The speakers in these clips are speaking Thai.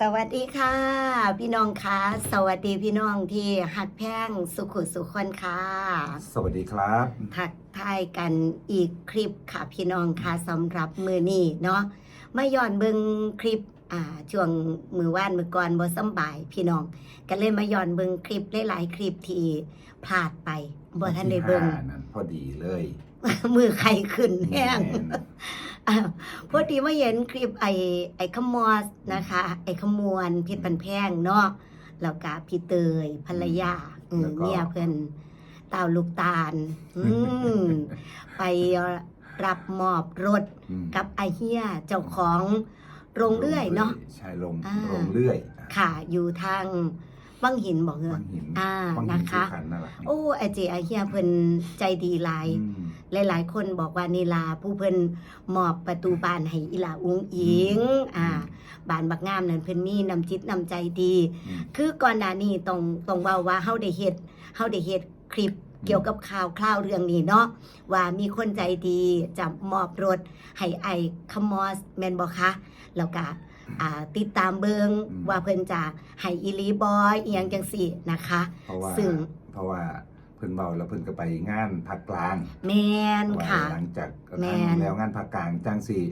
สวัสดีค่ะ พี่น้องคะสวัสดีพี่น้องที่หักแพงสุขุสุขคนค่ะ สวัสดีครับทักทายกันอีกคลิปค่ะ พี่น้องค่ะสำหรับมือนี้เนาะมาย้อนเบิ่งคลิปอ่าช่วงมือว่านมือก่อนบ่สำบาย พี่น้องก็เลยมาย้อนเบิ่งคลิปหลายๆคลิปที่พลาดไปบ่ทันได้เบิ่งที่ห้านั่นพอดีเลย มือใครขึ้นแห้งม่นอ่า พอดีมาเห็นคลิปไอ้ไอ้ขมอสนะคะ ไอ้ขมวนเพชรปันแพงเนาะแล้วก็พี่เตยภรรยาเออเนี่ยเพิ่นเต่าลูกตาลอืมไปรับมอบรถอืมกับไอเฮียเจ้าของโรงเรื่อยเนาะ ใช่ลงอ่า ลงเรื่อยค่ะ อยู่ทางวังหินบอกเงวังหินอ่าวังหินะคะ สุพรรณนั่นแหละโอ้ไอเจไอเฮียเพิ่นใจดีหลาย อืม หลายๆ คนบอกว่านีลาผู้เพิ่นมอบประตูบานให้อีหลาอุ้งอิงอ่าบานบักงามนั่นเพิ่นมีน้ำจิตน้ำใจดีอืมคือก่อนหน้านี้ต้องต้องเว้าว่าเฮาได้เฮ็ดเฮาได้เฮ็ดคลิปเกี่ยวกับข่าวคราวเรื่องนี้เนาะว่ามีคนใจดีจะมอบรถให้ไอคมอสแม่นบ่คะแล้วก็อ่าติดตามเบิงว่าเพิ่นจะให้อีหลีบอยอีหยังจังซี่นะคะเพราะว่าซึ่งเพราะว่าเพิ่นเบาแล้วเพิ่นก็ไปงานภาคกลางแม่นว่าค่ะ หลังจากแม่นทำแล้วงานภาคกลางจังสี่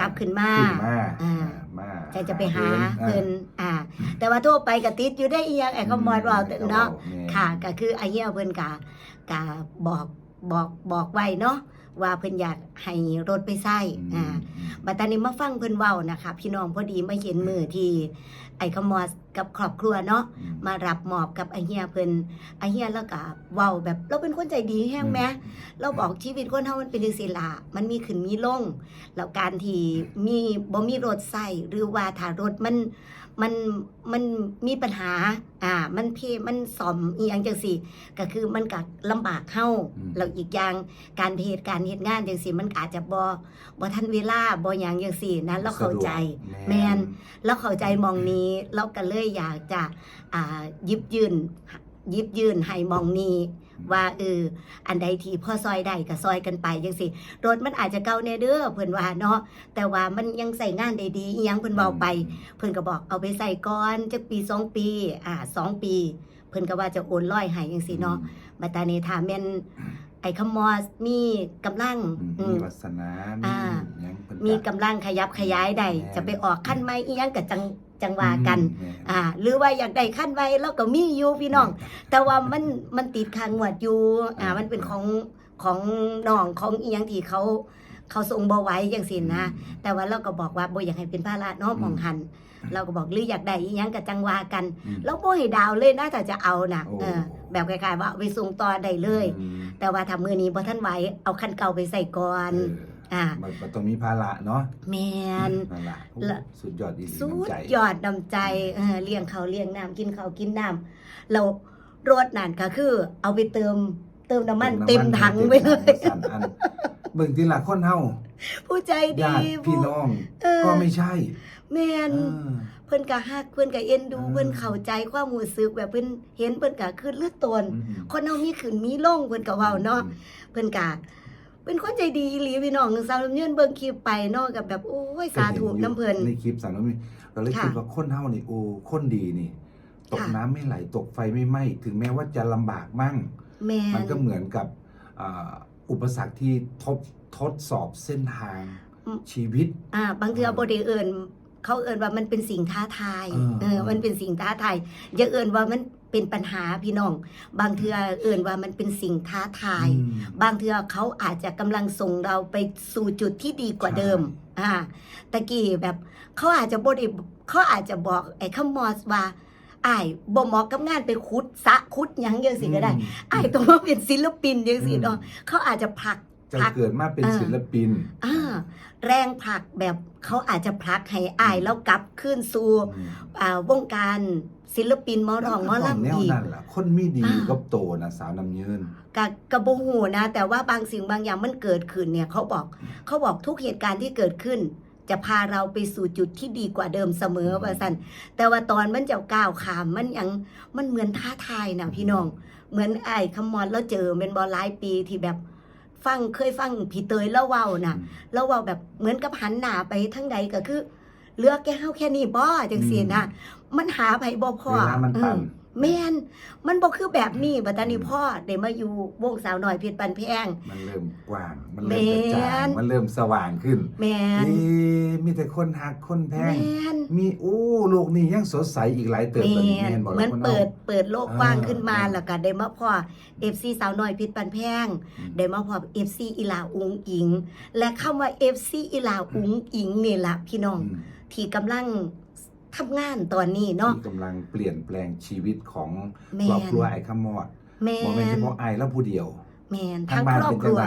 กลับขึ้นมาขึ้นมาอ่า มาใจจะไปหาอ่เพิ่นอ่า แต่ว่าทั่วไปก็ติดอยู่ได้อีหยังไอ้ขมอดว่าเนาะแม่ค่ะก็คือไอ้เหี้ยเพิ่นกะกะบอกบอกบอกไว้เนาะว่าเพิ่นอยากให้รถไปใช้อ่าบัดตอนนี้มาฟังเพิ่นเว้านะคะ พี่น้องพอดีมาเห็นมือที่ ไอ้ขมอสกับครอบครัวเนาะอืมมารับมอบกับไอ้เฮียเพิ่นไอ้เฮียแล้วก็เว้าแบบเราเป็นคนใจดีแฮงแหมเราบอกชีวิตคนเฮามันเป็นจังซี่ล่ะมันมีขึ้นมีลงแล้วการที่มีบ่มีรถใส่หรือว่าถ้ารถมันมันมันมีปัญหาอ่ามันเพมันสอมอีหยังจังซี่ก็คือมันก็ลำบากเฮาอืมแล้วอีกอย่างการเพจการเฮ็ดงานจังซี่มันก็อาจจะบ่บ่ทันเวลาบ่หยังจังซี่นะเราเข้าใจแม่นเราเข้าใจมองนี้เราก็เลยอยากจะอ่าหยิบยืนหยิบยืนให้มองนี้ว่าเอออันใดที่พ่อซอยได้ก็ซอยกันไปจังสิรถมันอาจจะเก่าแน่เด้อเพิ่นว่าเนาะแต่ว่ามันยังใส่งานได้ดีอีหยังเพิ่นเว้าไป เพิ่นก็บอกเอาไปใส่ก่อนจักปีสองปีอ่าสองปี เพิ่นก็ว่าจะโอนร้อยให้จังซี่เนาะบัดตานี้ถ้าแม่น ไอ้คำมอสมีกำลังอืมอืมีมวาสนาอ่า หยังเพิ่นมีก็กำลังขยับขยายได้แม่นจะไปออกขั้นไม้อีหยังก็จังจังว่ากัน อืมอ่า หรือว่าอยากได้ขั้นไว้เราก็มีอยู่พี่น้อง แต่ว่ามันมันติดค้างงวดอยู่ อ่า มันเป็นของของน้องของอีหยังที่เขาเขาส่งบ่ไหว้จังซี่นะ แต่ว่าเราก็บอกว่าบ่อยากให้เป็นภาระเนาะหมองหัน เราก็บอกหรืออยากได้อีหยังก็จังว่ากัน อืมแล้วบ่ให้ดาวเลยนะถ้าจะเอาน่ะโอ้ เออ แบบคล้ายๆว่าเอาไปส่งต่อได้เลย อืม แต่ว่าถ้ามื้อนี้บ่ทันไหวเอาคันเก่าไปใส่ก่อนเอออ่ามันมันต้องมีภาระเนาะแม่นนั่นล่ะโอ้ละสุดยอดดีสุดน้ำใจยอดน้ำใจเออเลี้ยงเขาวเลี้ยงน้ำกินเขาวกินน้ำเรารถนั่นก็คือ เอาไปเติมเติมน้ำมันเต็มถังไปเลยต็มถังอันเบิ่งทีละคนเฮาผู้ใจญาดีติพี่น้องเออก็ไม่ใช่ แม่นเออเพิ่นก็ฮักเพิ่นก็เอ็นดูอืมเพิ่นเข้าใจความรู้สึกแบบเพิ่นเห็นเพิ่นก็คือเลือดตนอืมคนเฮามีขึ้นมีลงเพิ่นก็เว้าเนาะเพิ่นก็เป็นคนใจดีอีหลีพี่น้องสาวลำเนินเบิ่งคลิปไปเนาะกับแบบโอ้ยสาธุน้ำเพิ่นในคลิปสารน้ำมีก็เลยค่ะคิดว่าคนเฮานี่โอ้คนดีนี่ตกค่ะน้ำไม่ไหลตกไฟไม่ไหม้ถึงแม้ว่าจะลำบากมั่งแม่มันนก็เหมือนกับอ่าอุปสรรคที่ทบทดสอบเส้นทางอืมชีวิต อ่า บางเทื่อบ่ได้เอิ้น เขาเอิ้นว่ามันเป็นสิ่งท้าทายเออเออมันเป็นสิ่งท้าทายอย่าเอิ้นว่ามันเป็นปัญหาพี่น้อง บางเทื่อเอิ้นว่ามันเป็นสิ่งท้าทายอืมบางเทื่อเขาอาจจะกำลังส่งเราไปสู่จุดที่ดีกว่าใช่เดิมอ่าตะกี้แบบเขาอาจจะบ่ได้เขาอาจจะบอกไอ้คำมอสว่าอ้ายบ่เหมาะกับงานไปขุดสระขุดหยังจังซี่ก็ได้อืมอ้ายต้องมาเป็นศิลปินจังซี่เนาะอืมเขาอาจจะผลัก จะพักเกิดมาเป็นเออศิลปินอ่าแรงผลักแบบเขาอาจจะผลักให้อายแล้วกลับขึ้นสู่อืมอ่าวงการศิลปินหมอร้องหมอแนวลำอีกนั่นล่ะคนไม่ดีอ่าก็โตนะสาวน้ำเยินกะกระบหูนะ แต่ว่าบางสิ่งบางอย่างมันเกิดขึ้นเนี่ยเขาบอกเขาบอกทุกเหตุการณ์ที่เกิดขึ้น จะพาเราไปสู่จุดที่ดีกว่าเดิมเสมอว่าสันแต่ว่าตอนมันจะก้าวขามมันยังมันเหมือนท้าทายนะพี่น้อง เหมือนไอ้คำมอนแล้วเจอเป็นบอหลายปีที่แบบ ฟังเคยฟังพี่เตยแล้วเว้านะแล้วเว่าแบบเหมือนกับหันหน้าไปทั้งใดก็คือเหลือแค่เฮาแค่นี้บ่จังซี่นะมันหาไผบ่พอเวลามันตันอืม แม่นมันบ่คือแบบนี้บัดตานี้พ่อได้มาอยู่วงสาวน้อยเพชรปันแพง มันเริ่มกว้าง มันเริ่มกระจ่างแม่นมันเริ่มสว่างขึ้นแม่นเอ๊ะมีแต่คนหักคนแพแม่งนมีโอ้โลกนี้ยังสดใสอีกหลายเติบแมแบบนี้่นแม่นบอกเหมือนเปิดเปิดโลกกว้างขึ้นมาอ่าแล้วก็ได้มาพอ FC สาวน้อยเพชรปันแพงได้มาพอ FC อีหลาอุงอิง และคำว่า FC อีหลาอุงอิงนี่ล่ะพี่น้องที่กำลัง ทำงานตอนนี้เนาะที่กำลังเปลี่ยนแปลงชีวิตของแม่ครอบนครัวไอ้ขมอดแมบอกเป็นเฉนพาะไอ้แล้วผู้เดียวแมนทางทั้งบ้านครอบเป็นครัวจังได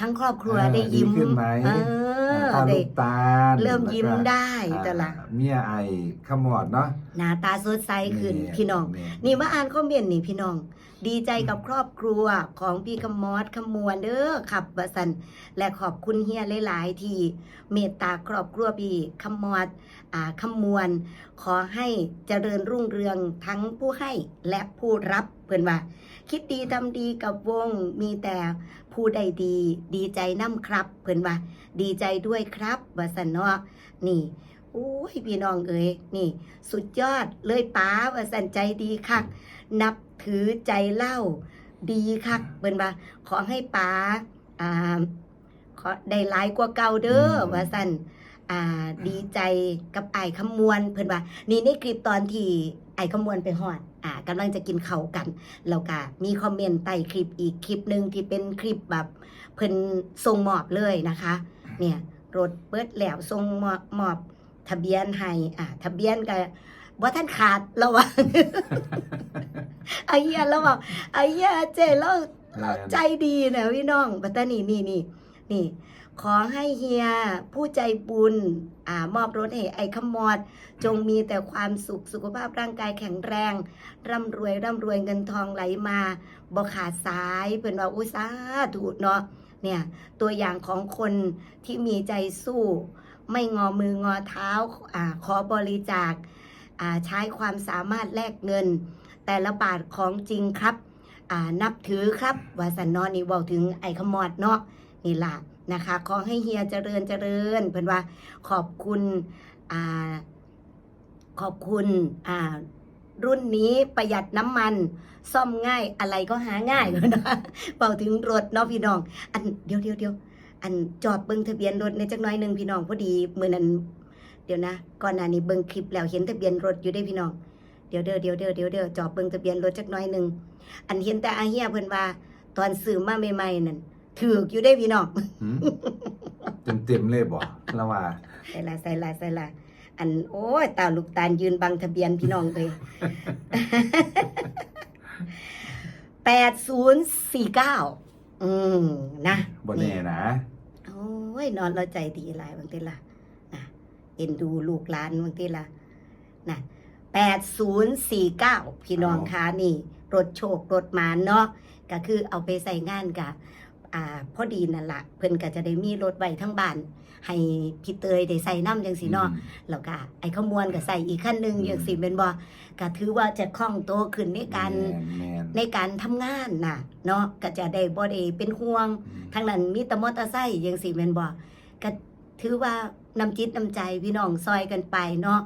ทั้งครอบครัวอ่าได้ยิ้มดีขึ้นไหมเออตาได้ลูกตาลเริ่มยิ้มแล้วก็ได้อ่าแต่ละเมียไอ้ขมอดเนาะหน้าตาสดใสขึ้นแม่พี่น้องแม่นี่มาอ่านคอมเมนต์นี่พี่น้องดีใจกับครอบครัวของพี่ขมอดขมวนเด้อขับวสันและขอบคุณเฮียหลาย ๆ ที่เมตตาครอบครัวพี่ขมอดอ่าขมวน ขอให้เจริญรุ่งเรืองทั้งผู้ให้และผู้รับเพื่อนว่า คิดดีทำดีกับวงมีแต่ผู้ใดดี ดีใจน้ำครับ เพื่อนว่า ดีใจด้วยครับวสันเนาะนี่โอ้ยพี่น้องเอ๋ยนี่ สุดยอดเลยป้าวสันใจดีคักนับ ถือใจเล่าดีคักเพิ่นว่าขอให้ป้าอ่าขอได้หลายกว่าเก่าเด้อว่าสันอ่าดีใจกับไอ้ายคำมวลเพิ่นว่า นี่ในคลิปตอนที่ไอ้ายคำมวลไปฮอดอ่ากำลังจะกินข้าวกันแล้วก็มีคอมเมนต์ใต้คลิปอีกคลิปหนึ่งที่เป็นคลิปแบบเพิ่นส่งมอบเลยนะคะ เนี่ยรถเปิดแล้วส่งมอบมอบทะเบียนให้อ่าทะเบียนก็บ่ ท่านขาดระวังไอ้เหี้ยแล้วบอกไอ้เหี้ยเจแล้วแม่นใจดีนะพี่น้องบัตตานี่นี่นี่นี่ ขอให้เฮียผู้ใจบุญอ่ามอบรถให้ไอ้ขมอด จงมีแต่ความสุขสุขภาพร่างกายแข็งแรง ร่ำรวยร่ำรวยเงินทองไหลมาบ่ขาดสายเพิ่นว่าอุตสาถูเนาะเนี่ยตัวอย่างของคนที่มีใจสู้ ไม่งอมืองอเท้าอ่าขอบริจาคอ่า ใช้ความสามารถแลกเงิน แต่ละบาทของจริงครับนับถือครับว่าสันนอนนี่บอกถึงไอ้ขมอดเนาะนี่ล่ะนะคะ ขอให้เฮียเจริญเจริญเพิ่อนว่าขอบคุณอ่าขอบคุณอ่ารุ่นนี้ประหยัดน้ำมัน ซ่อมง่ายอะไรก็หาง่ายเลยนะเป่าถึงรถเนาะพี่น้อง อันเดี๋ยวเดี๋ยวเดี๋ยวอันจอดเบิ่งทะเบียนรถในจักน้อยหนึ่งพี่น้องพอดีเมื่อนั้น เดี๋ยวนะ ก่อนหน้านี้เบิ่งคลิปแล้วเห็นทะเบียนรถอยู่ได้พี่น้อง เดี๋ยวเด้อเดี๋ยวเด้อเดี๋ยวเด้อจอบเบิ่งทะเบียนรถจักหน้อยหนึ่ง อันเห็นแต่อาเฮียเพิ่นว่า ตอนซื้อมาใหม่ๆนั่นถือกอยู่ได้พี่น้องเต็มเต็มๆเลยบ่แล้วว่าใส่ละใส่ละใส่ละอันโอ้ยตาลูกตาลยืนบังทะเบียนพี่น้องเลยแปดศูนย์สี่เก้าอืมนะบ่แน่นะ โอ้ยนอนเราใจดีหลายบางทีละนะ เอ็นดูลูกหลานบางทีละนะแปดศูนย์สี่เก้าพี่น้องคะนี่ รถโชค รถหมานเนาะก็คือเอาไปใส่งานกับอ่าพอดีนั่นละเพิ่นก็จะได้มีรถไว้ทั้งบ้าน ให้พี่เตยได้ใส่น้ำจังสีเนาะแล้วก็ไอ้ขมวนก็ใส่อีกขั้นหนึ่งอืมอย่างสิเป็นบ่ก็ถือว่าจะคล่องตัวขึ้นในการแม่นแม่นในการทำงานน่ะเนาะก็จะได้บ่ได้เป็นห่วงอืมทางนั้นมีแต่มอเตอร์ไซค์อย่างสิเป็นบ่ก็ถือว่า น้ำจิตน้ำใจพี่น้องซอยกันไปเนาะ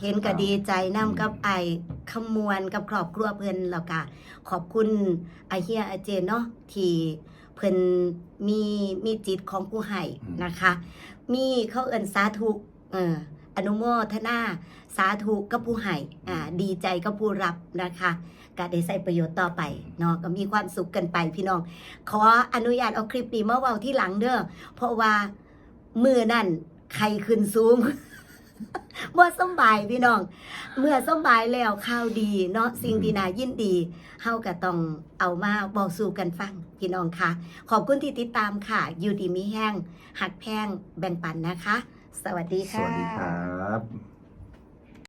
เห็นก็ดีใจนํกับไอ้ขมวนกับครอบครัวเพิ่นแล้วก็ขอบคุณไอเฮียอาเจนเนาะที่เพิ่นมีมีจิตของผู้ให้นะคะ มีเขาเอิ้นสาธุเอออนุโมทนาสาธุกับผู้ให้อ่าดีใจกับผู้รับนะคะก็ได้ใส่ประโยชน์ต่อไปเนาะก็มีความสุขกันไปพี่น้อง ขออนุญาตเอาคลิปนี้มาเว้าที่หลังเด้อเพราะว่ามือนั่น ใครขึ้นสูงเมื่อสมบายพี่น้อง เมื่อสมบายแล้วข่าวดีเนาะสิ่งที่น่ายินดีเฮาก็ต้องเอามาบอกสู่กันฟังพี่น้องค่ะ ขอบคุณที่ติดตามค่ะอยู่ดีมีแห้งหักแพงแบ่งปันนะคะ สวัสดีค่ะ สวัสดีครับ